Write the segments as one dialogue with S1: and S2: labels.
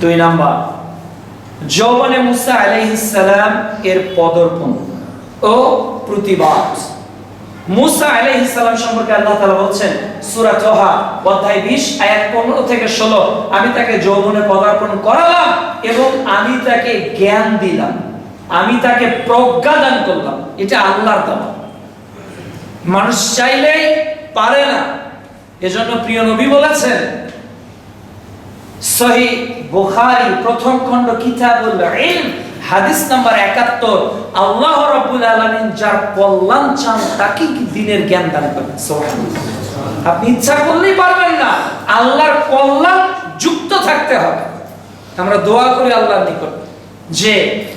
S1: দুই নাম্বার। যৌবনে মুসা আলাইহিসসালাম এর পদর্পণ ও প্রতিবাদ। মুসা আলাইহিসসালাম সম্পর্কে আল্লাহ তাআলা বলছেন, সূরা তোহা, অধ্যায় 20 আয়াত 15 থেকে 16 আমি তাকে যৌবনে পদার্পণ করালাম এবং আমি তাকে জ্ঞান দিলাম। আমি তাকে প্রজ্ঞা দান করলাম। এটা আল্লাহর দেওয়া মানুষ চাইলেই পারে না। এজন্য প্রিয় নবী বলেছেন, সহি বুখারী প্রথম খণ্ড কিতাবুল ইলম, হাদিস নাম্বার 71 আল্লাহ রাব্বুল আলামিন যার কল্যাণ চান, তাকে কি দিনের জ্ঞান দান করেন? সুবহানাল্লাহ। আপনি ইচ্ছা করলেই পারবেন না। আল্লাহর কল্যাণ যুক্ত থাকতে হবে। আমরা দোয়া করি আল্লাহর নিকট যে,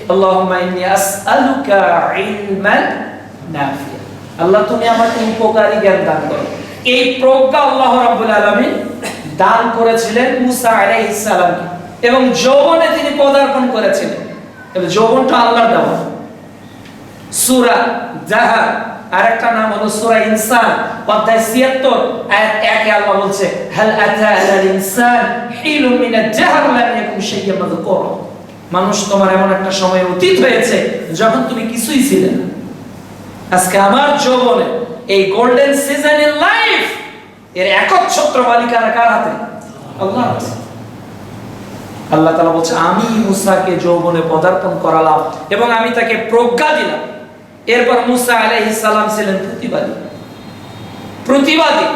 S1: আল্লাহুম্মা ইন্নী আসআলুকা ইলমান নাফিয়া। আল্লাহ, তুমি আমাকে উপকারী জ্ঞান দান করো। এই প্রজ্ঞা আল্লাহ রাব্বুল আলামিন দান করেছিলেন মুসা আলাইহিস সালামকে। এবং যৌবনে তিনি পদার্পণ করেছিলেন। এবং যৌবনটা আল্লাহর দেওয়া। সূরা জাহার আরেকটা নাম হলো সূরা ইনসান, অধ্যায় 76 আয়াত 1 এ আল্লাহ বলছে ইনসান মানুষ তোমার এমন একটা সময় অতীত হয়েছে যখন তুমি কিছুই ছিলে না। আজকে আমার যৌবনে এই গোল্ডেন সিজন ইন লাইফ এর একচ্ছত্র মালিকানা কার হাতে? আল্লাহ আল্লাহ তালা বলছে, আমি মুসাকে যৌবনে পদার্পণ করালাম এবং আমি তাকে প্রজ্ঞা দিলাম। এরপর মুসা আলাইহিস সালাম ছিলেন প্রতিবাদী। প্রতিবাদী।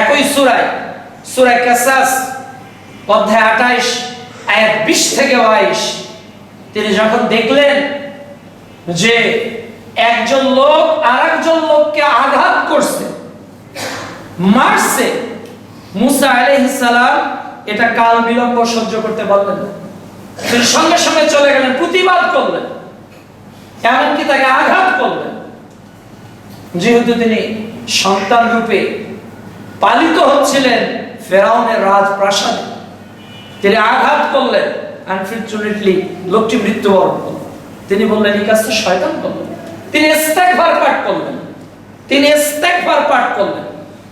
S1: একই সূরায়, সুরায় কাসাস, অধ্যায় 28 আয়াত 20 থেকে 22 তিনি যখন দেখলেন যে একজন লোক আরেকজন লোককে আঘাত করছে, মারছে, মুসা আলাইহিস এটা কাল বিলম্ব সহ্য করতে পারলেন না। সঙ্গে সঙ্গে চলে গেলেন, প্রতিবাদ করলেন। এমনকি তাকে আঘাত করলেন। যেহেতু তিনি সন্তান রূপে পালিত হচ্ছিলেন ফেরাউনের রাজপ্রাসাদে, তিনি আঘাত করলেন। আনফর্চুনেটলি লোকটি মৃত্যুবরণ করলেন তিনি বললেন, এই কাজটা শয়তান করলেন তিনি ইস্তেগফার পাঠ করলেন। তিনি ইস্তেগফার পাঠ করলেন।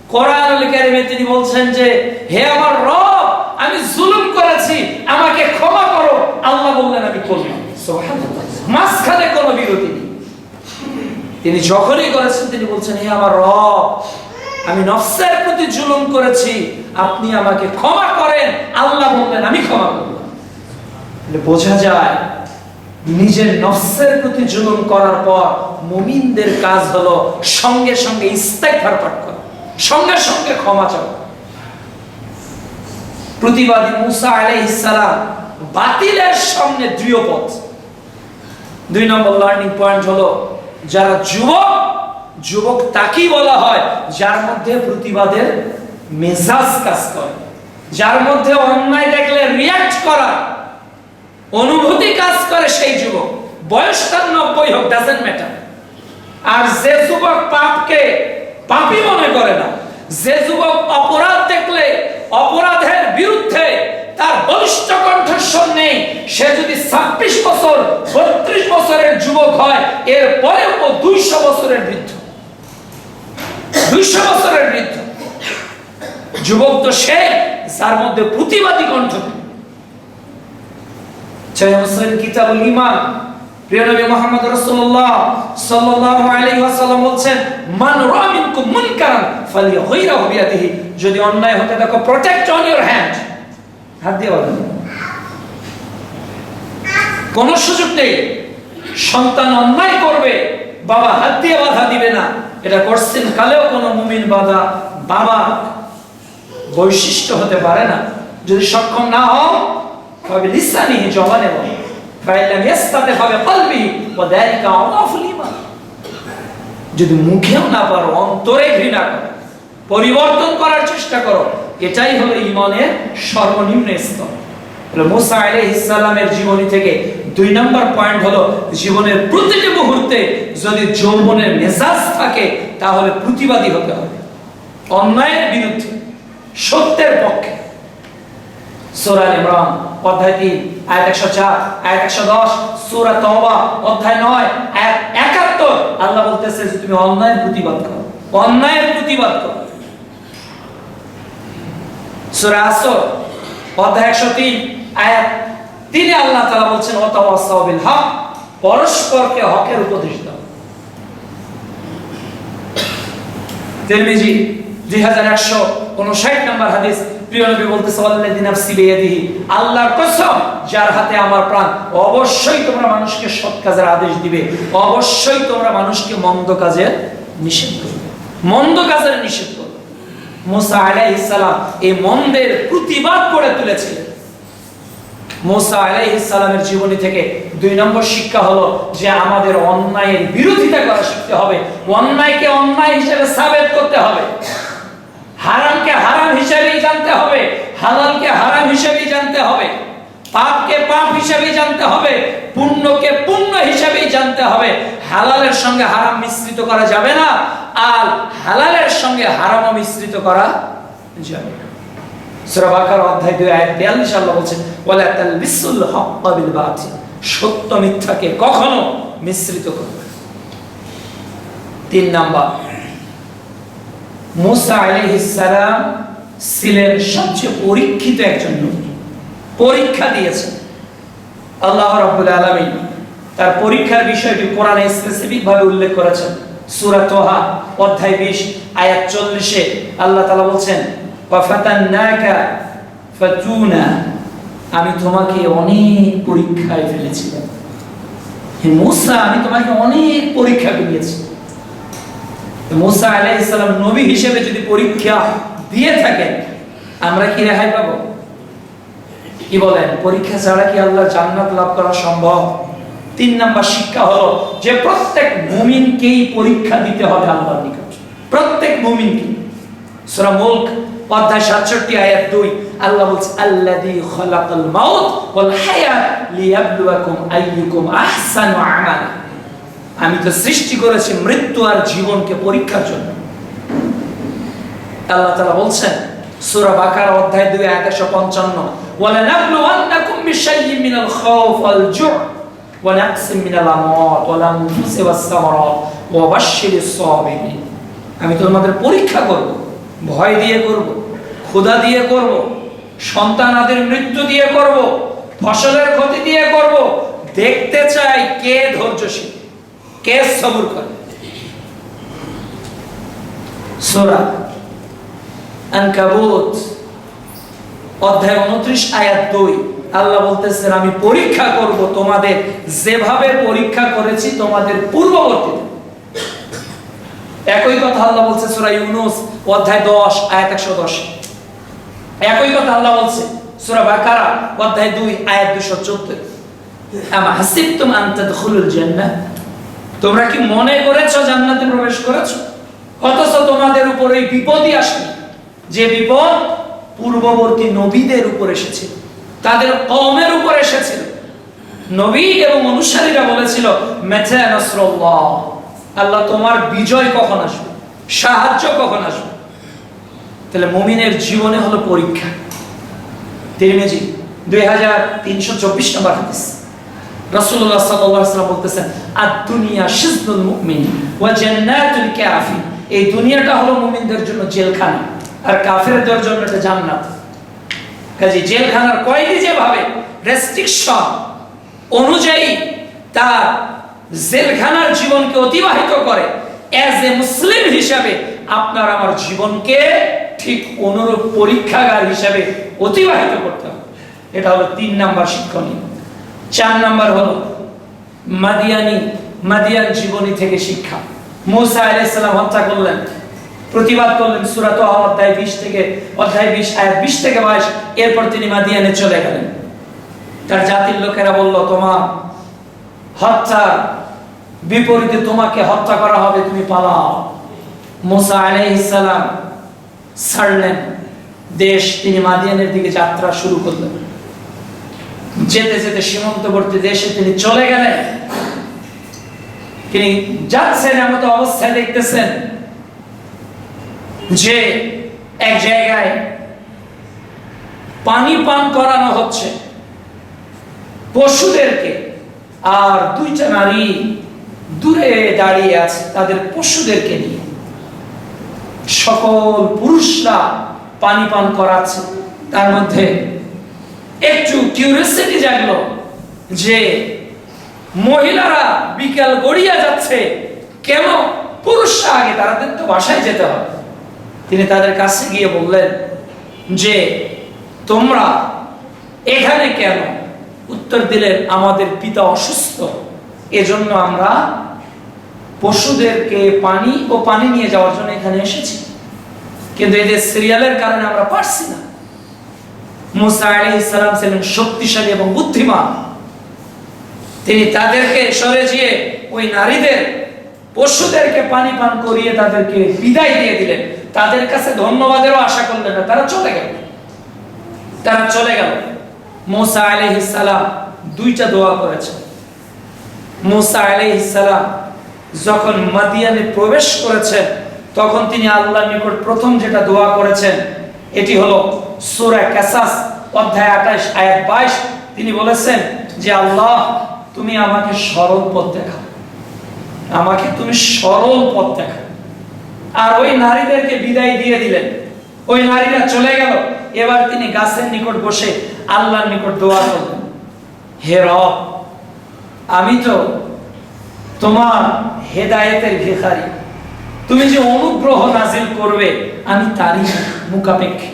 S1: কোরআনুল কারীমে তিনি বলছেন যে, হে আমার রব আমি জুলুম করেছি আমাকে ক্ষমা করো আল্লাহ বললেন আমি করলাম মাঝখানে কোনো বিরতি নেই। তিনি যখনই করেছেন তিনি বলছেন হে আমার রব আমি নফসের প্রতি জুলুম করেছি আপনি আমাকে ক্ষমা করেন আল্লাহ বললেন আমি ক্ষমা করলাম তাহলে বোঝা যায় নিজের নফসের প্রতি জুলুম করার পর মুমিনদের কাজ হলো সঙ্গে সঙ্গে ইস্তেগফার পাঠ করা সঙ্গে সঙ্গে ক্ষমা চাওয়া। প্রতিবাদী মুসা আলাইহিস সালাম বাতিলের সামনে দৃঢ় পথ। দুই নম্বর লার্নিং পয়েন্ট হলো, যারা যুবক যুবক তাকেই বলা হয়, যার মধ্যে প্রতিবাদের মেজাজ কাজ করে, যার মধ্যে অন্যায় দেখলে রিয়াক্ট করা, অনুভূতি কাজ করে সেই যুবক। বয়স তার নব্বই হোক ডাজেন্ট ম্যাটার আর যে যুবক পাপকে পাপই মনে করে না, যে যুবক অপরাধ দেখলে অপরাধের বিরুদ্ধে তার বলিষ্ঠ কণ্ঠস্বর নেই। সে যদি ছাব্বিশ বছর, বত্রিশ বছরের যুবক হয়, এর পরে ও দুইশো বছরের বৃদ্ধ। দুইশো বছরের বৃদ্ধ। যুবক তো সে যার মধ্যে প্রতিবাদী কণ্ঠ কিতাবুল ইমান প্রিয় নবী মুহাম্মদ রাসূলুল্লাহ সাল্লাল্লাহু আলাইহি ওয়াসাল্লাম বলছেন, মান রাআ মিনকুম মুনকারান ফালিয়াগহিরাহু বিয়াদিহি। যদি অন্যায় হতে দেখো প্রোটেক্ট অন ইওর হ্যান্ড হাত দিয়ে বলেন। কোন সুযোগ নেই। সন্তান অন্যায় করবে, বাবা হাত দিয়ে বাধা দিবে না। এটা করছেন কালেও কোনো মুমিন বাধা বাবা বৈশিষ্ট্য হতে পারে না। যদি সক্ষম না হও, তবে লিসানিহি জবানে বলো ফাইলাম ইয়াস্তাতে ভাবে কলবি, ওয়া যালিকা আদাফুল ঈমান। যদি মুখেও না পারো, অন্তরে ঘৃণা করো। পরিবর্তন করার চেষ্টা করো। এটাই হলো ঈমানের সর্বনিম্ন স্তর। মুসা আলাইহিস জীবনী থেকে দুই নম্বর পয়েন্ট হলো, জীবনের প্রতিটি মুহূর্তে যদি যৌবনের মেজাজ থাকে, তাহলে প্রতিবাদী হতে হবে। অন্যায়ের বিরুদ্ধে, সত্যের পক্ষে। সূরা ইমরান, অধ্যায় 3 আয়াত 104 আয়াত 110 সূরা তওবা, অধ্যায় 9 আয়াত 71 আল্লাহ বলতেছে যে তুমি অন্যায়ের প্রতিবাদ করো। অন্যায়ের প্রতিবাদ করো। সূরা আসর, অধ্যায় 103 আয়াত তিনি আল্লাহ বলছেন হক পরস্পরকে হকের উপদেশ দাও। তিরমিজি 2159 নম্বর হাদিস, প্রিয় নবী আল্লাযী নাফসি বিয়াদিহি আল্লাহর কসম, যার হাতে আমার প্রাণ, অবশ্যই তোমরা মানুষকে সৎ কাজের আদেশ দিবে, অবশ্যই তোমরা মানুষকে মন্দ কাজের নিষেধ করবে। মন্দ কাজের নিষেধ মুসা আলাইহিস সালাম এই মন্দের প্রতিবাদ করে তুলেছিলেন। মোসা আলাইহিস সালামের জীবনী থেকে দুই নম্বর শিক্ষা হলো যে আমাদের অন্যায়ের বিরোধিতা করা শিখতে হবে। অন্যায়কে অন্যায় হিসেবে সাবেত করতে হবে। হারামকে হারাম হিসেবেই জানতে হবে হালালকে হারাম হিসেবেই জানতে হবে পাপকে পাপ হিসেবেই জানতে হবে, পুণ্যকে পুণ্য হিসেবেই জানতে হবে। হালালের সঙ্গে হারাম মিশ্রিত করা যাবে না, আর হালালের সঙ্গে হারামও মিশ্রিত করা যাবে না। সূরা বাকারা অধ্যায় 2 আয়াত 42 আল্লাহ বলছেন বাতিল সত্য মিথ্যাকে কখনো মিশ্রিত করবে তিন নাম্বার, মুসা আলাইহিস ছিলেন সবচেয়ে পরীক্ষিত একজন নবী পরীক্ষা দিয়েছেন। আল্লাহ রাব্বুল আলামিন তার পরীক্ষার বিষয়টি কোরআনে স্পেসিফিক ভাবে উল্লেখ করেছেন। সূরা তোহা, অধ্যায় 20 আয়াত 40 এ আল্লাহ তাআলা বলছেন, ওয়াফাতান্নাকা ফাতুনা। আমি তোমাকে অনেক পরীক্ষায় ফেলেছিলাম হে মুসা, আমি তোমাকে অনেক পরীক্ষা দিয়েছি মুসা আলাইহিস সালাম নবী হিসেবে যদি পরীক্ষা দিয়ে থাকেন, আমরা কি রেহাই পাবো? কি বলেন? পরীক্ষা ছাড়া কি আল্লাহ জান্নাত লাভ করা সম্ভব? তিন নাম্বার শিক্ষা হলো যে প্রত্যেক মুমিনকেই পরীক্ষা দিতে হবে আল্লাহর নিকট। প্রত্যেক মুমিনকে। সূরা মুলক, অধ্যায় 67 আয়াত 2 আল্লাহ বলছে, আল্লাযী খালাকাল মাউত ওয়াল হায়াত লিয়াবলুয়াকুম আইয়ুকুম আহসানু আমালা। আমি তো সৃষ্টি করেছি মৃত্যু আর জীবনকে পরীক্ষার জন্য। আল্লাহ তাআলা বলছেন সূরা বাকারা অধ্যায় 2 আয়াত 155 ওয়ালা নাবলুওয়ান্নাকুম বিশাইয়্যিন মিনাল খাউফ ওয়াল জু'আ ওয়া নাকসিম মিনাল আমওয়াত ওয়াস সামারাত ওয়া বাশশিরিস সাবিরিন। আমি তোমাদের পরীক্ষা করব, ভয় দিয়ে করব, ক্ষুধা দিয়ে করব সন্তানাদের মৃত্যু দিয়ে করব, ফসলের ক্ষতি দিয়ে করব, দেখতে চাই কে ধৈর্যশীল, কে সবর করে। সূরা আনকাবুত। অধ্যায় 29 আয়াত 2 আল্লাহ বলতেছেন, আমি পরীক্ষা করব তোমাদের, যেভাবে পরীক্ষা করেছি তোমাদের পূর্ববর্তী একই কথা আল্লাহ বলছে সূরা ইউনূস, অধ্যায় 10 আয়াত 110 একই কথা আল্লাহ বলছে, সূরা বাকারা, অধ্যায় 2 আয়াত 214 আমা হাসিবতুম আন তাদখুলুল জান্নাহ? তোমরা কি মনে করেছ জান্নাতে প্রবেশ করেছ? অথচ তোমাদের উপর এই বিপদই আসেনি যে বিপদ পূর্ববর্তী নবীদের উপর এসেছিল, তাদের কওমের উপর এসেছিল। নবী এবং অনুসারীরা বলেছিল আল্লাহ তোমার বিজয় কখন আসবে? সাহায্য কখন আসবে? তাহলে মুমিনের জীবনে হলো পরীক্ষা। তিরমিজি দুই হাজার তিনশো চব্বিশ নম্বর হাদিস। রাসূলুল্লাহ সাল্লাল্লাহু আলাইহি বলতেছেন, আদ-দুনিয়া শিজনুল মুমিন ওয়া জান্নাতুল কাফির। এই দুনিয়াটা হলো মুমিনদের জন্য জেলখানা। আর কাফেরদের জন্য এটা জান্নাত। কাজে জেলখানার কয়েদি যেভাবে রেস্ট্রিকশন অনুযায়ী তার জেলখানার জীবনকে অতিবাহিত করে অ্যাজ এ মুসলিম হিসাবে আপনার আমার জীবনকে ঠিক অনুরূপ পরীক্ষাগার হিসাবে অতিবাহিত করতে হবে। এটা হলো তিন নাম্বার শিক্ষণীয়। চার নাম্বার হলো মাদিয়ানি মাদিয়ান জীবনী থেকে শিক্ষা। মুসা আলাইহিস সালাম হত্যা করলেন। প্রতিবাদ করলেন সূরা তোহা অধ্যায় 20 থেকে, অধ্যায় 20 আয়াত 20 থেকে 22 এরপর তিনি মাদিয়ানে চলে গেলেন। তার জাতির লোকেরা বলল, তোমার হত্যা বিপরীতে তোমাকে হত্যা করা হবে, তুমি পালাও। মুসা আলাইহিস সালাম ছাড়লেন। দেশ, তিনি মাদিয়ানের দিকে যাত্রা শুরু করলেন। যেতে যেতে সীমান্তবর্তী দেশে তিনি চলে গেলেন। তিনি যাচ্ছেন, এমন অবস্থায় দেখতেছেন। যে এক জায়গায় পানি পান করানো হচ্ছে। পশুদেরকে। আর দুইটা নারী দূরে দাঁড়িয়ে আছে তাদের পশুদেরকে নিয়ে। সকল পুরুষরা পানি পান করাচ্ছে। তার মধ্যে একটু কিউরিয়াসিটি জাগলো যে মহিলারা বিকাল গড়িয়া যাচ্ছে কেন? পুরুষরা আগে তাদের তো বাসায় যেতে হবে। তিনি তাদের কাছে গিয়ে বললেন, যে তোমরা এখানে কেন উত্তর দিলেন, আমাদের পিতা অসুস্থ। এজন্য আমরা পশুদেরকে পানি ও পানি নিয়ে যাওয়ার জন্য এখানে এসেছি। কিন্তু এদের সিরিয়ালের কারণে আমরা পারছি না। মুসা আলাইহিস সালাম ছিলেন শক্তিশালী এবং বুদ্ধিমান। তিনি তাদেরকে সরে গিয়ে ওই নারীদের, পশুদেরকে পানি পান করিয়ে তাদেরকে বিদায় দিয়ে দিলেন। তাদের কাছে ধন্যবাদেরও আশা করলেন না, তারা চলে গেল। তারা চলে গেল। মোসা সালাম দুইটা দোয়া করেছেন। মোসা সালাম যখন মাদিয়ানে প্রবেশ করেছেন, তখন তিনি আল্লাহর নিকট প্রথম যেটা দোয়া করেছেন, এটি হলো সূরা কাসাস, অধ্যায় 28 আয়াত 22 তিনি বলেছেন যে, আল্লাহ, তুমি আমাকে সরল পথ দেখাও। আমাকে তুমি সরল পথ দেখাও। আর ওই নারীদেরকে বিদায় দিয়ে দিলেন। ওই নারীরা চলে গেল। এবার তিনি গাছের নিকট বসে আল্লাহর নিকট দোয়া করলেন। হে রব, আমি তো তোমার হেদায়েতের ভিখারি। তুমি যে অনুগ্রহ নাজিল করবে, আমি তারই মুখাপেক্ষী।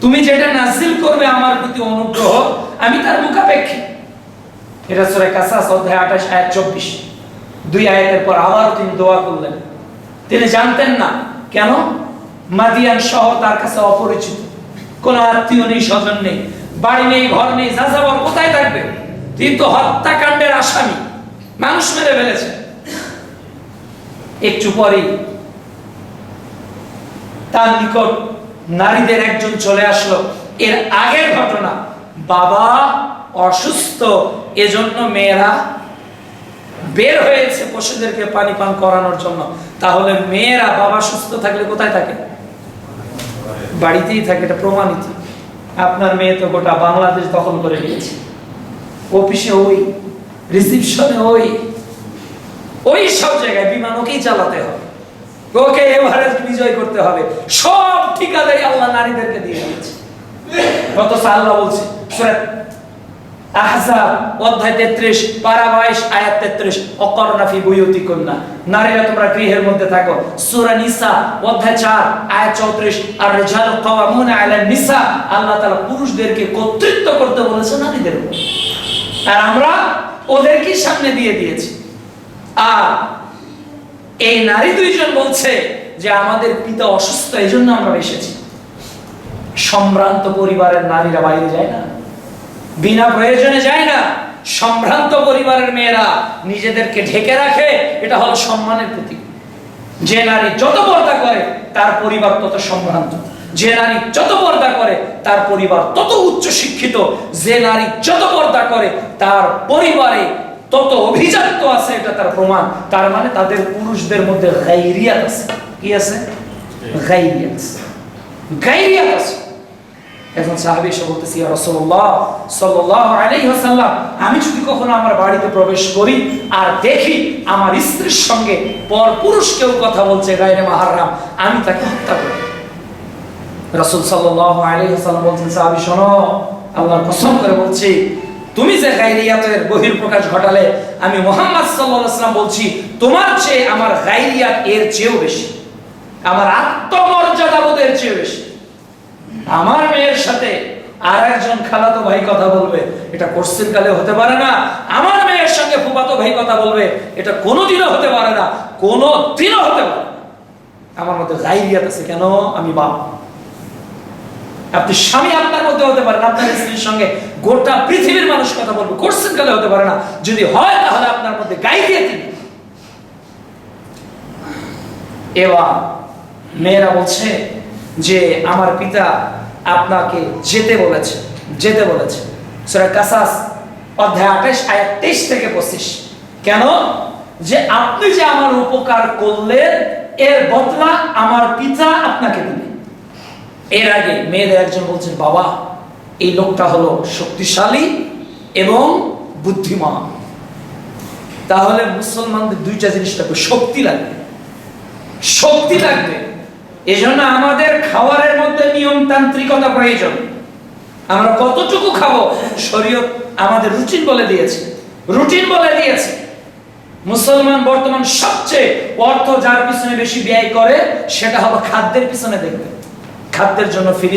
S1: তুমি যেটা নাজিল করবে আমার প্রতি অনুগ্রহ, আমি তার মুখাপেক্ষী। এটা সূরা কাসাস অধ্যায় 28 আয়াত 24 দুই আয়াতের পর আবার তিনি দোয়া করলেন। তিনি জানতেন না। কেন? মাদিয়ান শহর তার কাছে অপরিচিত। কোন আত্মীয় নেই, স্বজন নেই, বাড়ি নেই, ঘর নেই যাযাবর কোথায় থাকবে? তিনি তো হত্যাকাণ্ডের আসামি। মানুষ মেরে ফেলেছে। একটু পরেই তার নিকট নারীদের একজন চলে আসলো। এর আগের ঘটনা, বাবা অসুস্থ, এজন্য মেয়েরা বের হয়েছে পশুদেরকে পানি পান করানোর জন্য। তাহলে মেয়েরা বাবা সুস্থ থাকলে কোথায় থাকে? বাড়িতেই থাকে, এটা প্রমাণিত। আপনার মেয়ে তো গোটা বাংলাদেশ দখল করে নিয়েছে। অফিসে ওই, রিসিপশনে ওই। ওই সব জায়গায় বিমান ওকেই চালাতে হবে। ওকে এভারেস্ট বিজয় করতে হবে। সব ঠিকাদারি আল্লাহ নারীদেরকে দিয়ে দিয়েছে। কত আল্লাহ বলছে আহজাব, অধ্যায় 33 পারা 22 আয়াত 33 অকরনা ফি বুয়ুতিকুন্না। নারীরা তোমরা গৃহের মধ্যে থাকো। নিসা, অধ্যায় 4 আয়াত 34 আর কাওয়ামুনা আলা নিসা। আল্লাহ তাআলা পুরুষদেরকে কর্তৃত্ব করতে বলেছে নারীদের আর আমরা ওদেরকে সামনে দিয়ে দিয়েছি। আর এই নারী দুইজন বলছে যে আমাদের পিতা অসুস্থ এই জন্য আমরা এসেছি। সম্ভ্রান্ত পরিবারের নারীরা বাইরে যায় না। বিনা প্রয়োজনে যায় না। সম্ভ্রান্ত পরিবারের মেয়েরা নিজেদেরকে ঢেকে রাখে, এটা হল সম্মানের প্রতীক। যে নারী যত পর্দা করে, তার পরিবার তত সম্ভ্রান্ত। যে নারী যত পর্দা করে, তার পরিবার তত উচ্চ শিক্ষিত। যে নারী যত পর্দা করে, তার পরিবারে তত অভিজাত্য আছে, এটা তার প্রমাণ। তার মানে তাদের পুরুষদের মধ্যে গাইরিয়াত আছে। কি আছে? গাইরিয়াত আছে। গাইরিয়াত আছে। এখন সাহাবী এসে বলতেছি, ইয়া রাসূলুল্লাহ, সাল্লাল্লাহু আলাইহি আমি যদি কখনো আমার বাড়িতে প্রবেশ করি আর দেখি আমার স্ত্রীর সঙ্গে পর পুরুষ কেউ কথা বলছে গায়রে মাহারাম, আমি তাকে হত্যা করব রাসূল সাল্লাল্লাহু আলাইহি ওয়াসাল্লাম বলছেন, সাহাবী, শোনো, আল্লাহর কসম করে বলছি, তুমি যে গায়রিয়াতের বহির্প্রকাশ ঘটালে, আমি মোহাম্মদ আলাইহি বলছি, তোমার চেয়ে আমার গায়রিয়াত এর চেয়েও বেশি, আমার আত্মমর্যাদা বোধের চেয়ে বেশি। আমার মেয়ের সাথে আর একজন খালাতো ভাই কথা বলবে, এটা কোর্সের কালে হতে পারে না। আমার মেয়ের সঙ্গে ফুফাতো ভাই কথা বলবে, এটা কোনোদিনও হতে পারে না কোনো দিনও হতে পারে আমার মধ্যে গাইরিয়াত আছে, কেন? আমি বাপ। আপনি স্বামী আপনার মধ্যে হতে পারেন আপনার স্ত্রীর সঙ্গে গোটা পৃথিবীর মানুষ কথা বলবে, কোর্সের কালে হতে পারে না। যদি হয়, তাহলে আপনার মধ্যে গাইরিয়াত নেই। এবার মেয়েরা বলছে যে আমার পিতা আপনাকে যেতে বলেছে যেতে বলেছে। সূরা কাসাস, অধ্যায় 28 আয়াত 23 থেকে 25 কেন? যে আপনি যে আমার উপকার করলেন, এর বদলা আমার পিতা আপনাকে দিবে। এর আগে মেয়েদের একজন বলছেন, বাবা, এই লোকটা হলো শক্তিশালী এবং বুদ্ধিমান। তাহলে মুসলমানদের দুইটা জিনিস শক্তি লাগবে। শক্তি লাগবে এজন্য আমাদের খাবারের মধ্যে নিয়মতান্ত্রিকতা প্রয়োজন। আমরা কতটুকু খাব? শরীয়ত আমাদের রুটিন বলে দিয়েছে। রুটিন বলে দিয়েছে। মুসলমান বর্তমান সবচেয়ে অর্থ যার পিছনে বেশি ব্যয় করে, সেটা হলো খাদ্যের পিছনে দেখবে। খাদ্যের জন্য ফিরে